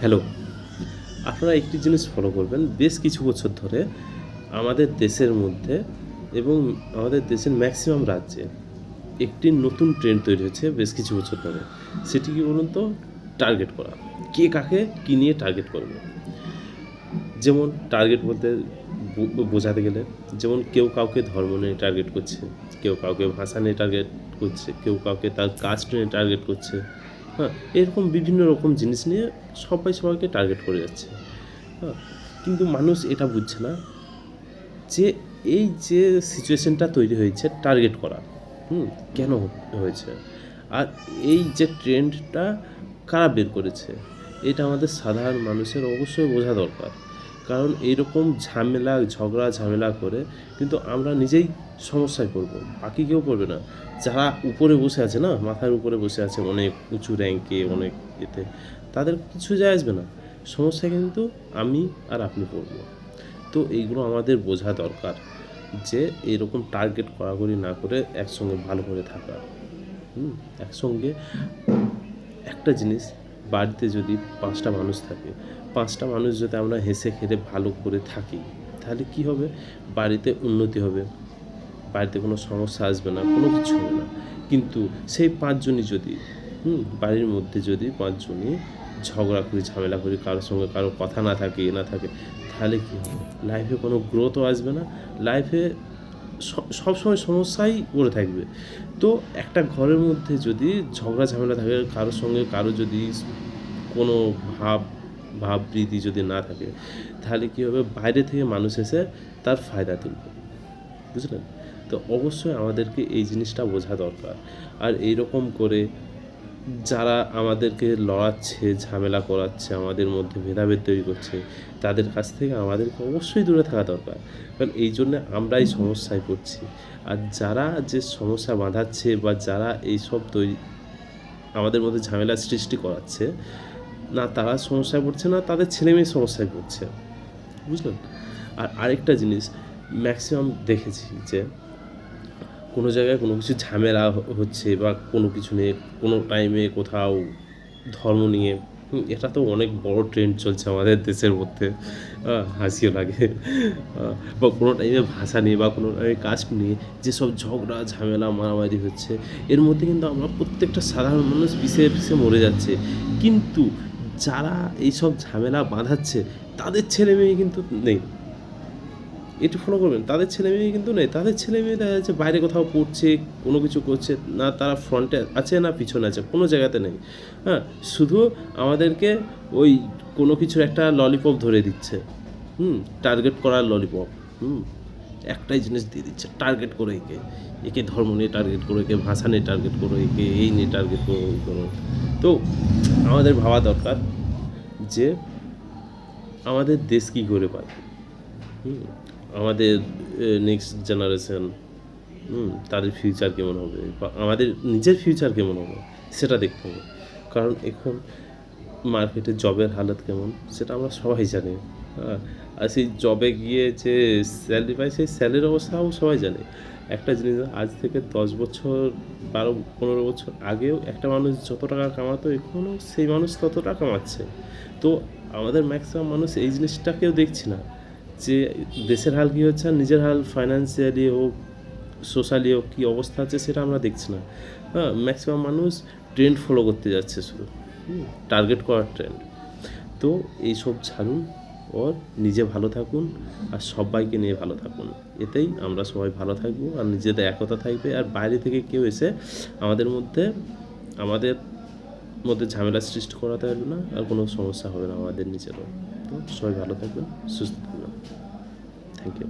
Hello, আপনারা একটি জিনিস ফলো করবেন। বেশ কিছু বছর ধরে আমাদের দেশের মধ্যে এবং আমাদের দেশের ম্যাক্সিমাম রাজ্যে একটি নতুন ট্রেন্ড তৈরি হয়েছে বেশ কিছু বছর ধরে। সেটি কি বলুন তো? টার্গেট করা। কে কাকে কী নিয়ে টার্গেট করবে? যেমন টার্গেট বলতে বোঝাতে গেলে, যেমন কেউ কাউকে ধর্ম নিয়ে টার্গেট করছে, কেউ কাউকে ভাষা নিয়ে টার্গেট করছে, কেউ কাউকে তার কাস্ট নিয়ে টার্গেট করছে হ্যাঁ এরকম বিভিন্ন রকম জিনিস নিয়ে সবাই সবাইকে টার্গেট করে যাচ্ছে। হ্যাঁ কিন্তু মানুষ এটা বুঝছে না যে এই যে সিচুয়েশানটা তৈরি হয়েছে টার্গেট করা, হুম, কেন হয়েছে? আর এই যে ট্রেন্ডটা কারা বের করেছে? এটা আমাদের সাধারণ মানুষের অবশ্যই বোঝা দরকার। কারণ এইরকম ঝামেলা, ঝগড়া, ঝামেলা করে কিন্তু আমরা নিজেই সমস্যায় পড়ব। বাকি কেউ পড়বে না। যারা উপরে বসে আছে না, মাথার উপরে বসে আছে অনেক উঁচু র্যাঙ্কে অনেক এতে, তাদের কিছু যায় আসবে না। সমস্যা কিন্তু আমি আর আপনি পড়ব। তো এইগুলো আমাদের বোঝা দরকার যে এরকম টার্গেট করাকরি না করে একসঙ্গে ভালো করে থাকা। হুম, একসঙ্গে একটা জিনিস বাড়িতে যদি পাঁচটা মানুষ থাকে, পাঁচটা মানুষ যদি আমরা হেসে খেলে ভালো করে থাকি, তাহলে কি হবে? বাড়িতে উন্নতি হবে। বাড়িতে কোনো সমস্যা আসবে না, কোনো কিছু হবে না। কিন্তু সেই পাঁচজনই যদি, হুম, বাড়ির মধ্যে যদি পাঁচজনই ঝগড়া করি, ঝামেলা করি কারোর সঙ্গে কারও কথা না থাকে না থাকে, তাহলে কী হবে? লাইফে কোনো গ্রোথও আসবে না। লাইফে সবসময় সমস্যাই পড়ে থাকবে। তো একটা ঘরের মধ্যে যদি ঝগড়া ঝামেলা থাকে, কারোর সঙ্গে কারও যদি কোনো ভাব ভাব প্রীতি যদি না থাকে, তাহলে কী হবে? বাইরে থেকে মানুষ এসে তার ফায়দা তুলবে। বুঝলেন? তো অবশ্যই আমাদেরকে এই জিনিসটা বোঝা দরকার। আর এইরকম করে যারা আমাদেরকে লড়াচ্ছে, ঝামেলা করাচ্ছে, আমাদের মধ্যে ভেদাভেদ তৈরি করছে, তাদের কাছ থেকে আমাদেরকে অবশ্যই দূরে থাকা দরকার। কারণ এই জন্য আমরাই সমস্যায় পড়ছি। আর যারা যে সমস্যা বাঁধাচ্ছে বা যারা এই সব তৈরি, আমাদের মধ্যে ঝামেলা সৃষ্টি করাচ্ছে, না তারা সমস্যায় পড়ছে, না তাদের ছেলে মেয়ে সমস্যায় পড়ছে। বুঝলেন? আর আরেকটা জিনিস ম্যাক্সিমাম দেখেছি যে কোনো জায়গায় কোনো কিছু ঝামেলা হচ্ছে বা কোনো কিছু নিয়ে, কোনো টাইমে কোথাও ধর্ম নিয়ে এটা তো অনেক বড় ট্রেন্ড চলছে আমাদের দেশের মধ্যে। হাসিও লাগে। বা কোনো টাইমে ভাষা নিয়ে বা কোনো টাইমে কাস্ট নিয়ে যেসব ঝগড়া, ঝামেলা, মারামারি হচ্ছে, এর মধ্যে কিন্তু আমরা প্রত্যেকটা সাধারণ মানুষ পিছিয়ে পিছিয়ে মরে যাচ্ছে। কিন্তু যারা এইসব ঝামেলা বাঁধাচ্ছে, তাদের ছেলে মেয়ে কিন্তু নেই। একটু ফলো করবেন। তাদের ছেলে মেয়ে কিন্তু নেই তাদের ছেলে মেয়ে দেখা যাচ্ছে বাইরে কোথাও পড়ছে কোনো কিছু করছে না তারা ফ্রন্টে আছে না পিছনে আছে কোনো জায়গাতে নেই। হ্যাঁ শুধু আমাদেরকে ওই কোনো কিছুর একটা ললিপপ ধরে দিচ্ছে। হুম টার্গেট করার ললিপপ হুম একটাই জিনিস দিয়ে দিচ্ছে টার্গেট করে একে একে ধর্ম নিয়ে টার্গেট করো একে ভাষা নিয়ে টার্গেট করো একে এই নিয়ে টার্গেট করো করো। তো আমাদের ভাবা দরকার যে আমাদের দেশ কী করে পায়। হুম, আমাদের নেক্সট জেনারেশন তাদের ফিউচার কেমন হবে? বা আমাদের নিজের ফিউচার কেমন হবে? সেটা দেখতে হবে। কারণ এখন মার্কেটে জবের হালত কেমন, সেটা আমরা সবাই জানি। হ্যাঁ আর সেই জবে গিয়ে যে স্যালারি পাই সেই স্যালারির অবস্থাও সবাই জানে। একটা জিনিস, আজ থেকে দশ বছর, বারো, পনেরো বছর আগেও একটা মানুষ যত টাকা কামাতো এখনও সেই মানুষ তত টাকা কামাচ্ছে। তো আমাদের ম্যাক্সিমাম মানুষ এই জিনিসটাকেও দেখছি না। যে দেশের হাল কী হচ্ছে আর নিজের হাল ফাইন্যান্সিয়ালি হোক সোশ্যালি হোক, কী অবস্থা আছে সেটা আমরা দেখছি না। হ্যাঁ ম্যাক্সিমাম মানুষ ট্রেন্ড ফলো করতে যাচ্ছে শুধু। টার্গেট করার ট্রেন্ড তো এইসব ছাড়ুন, ওর নিজে ভালো থাকুন আর সবাইকে নিয়ে ভালো থাকুন। এতেই আমরা সবাই ভালো থাকব আর নিজেদের একতা থাকবে। আর বাইরে থেকে কেউ এসে আমাদের মধ্যে, আমাদের মধ্যে ঝামেলা সৃষ্টি করাতে পারবে না আর কোনো সমস্যা হবে না আমাদের নিজেরও। তো সবাই ভালো থাকবেন, সুস্থ থাকবেন। Thank you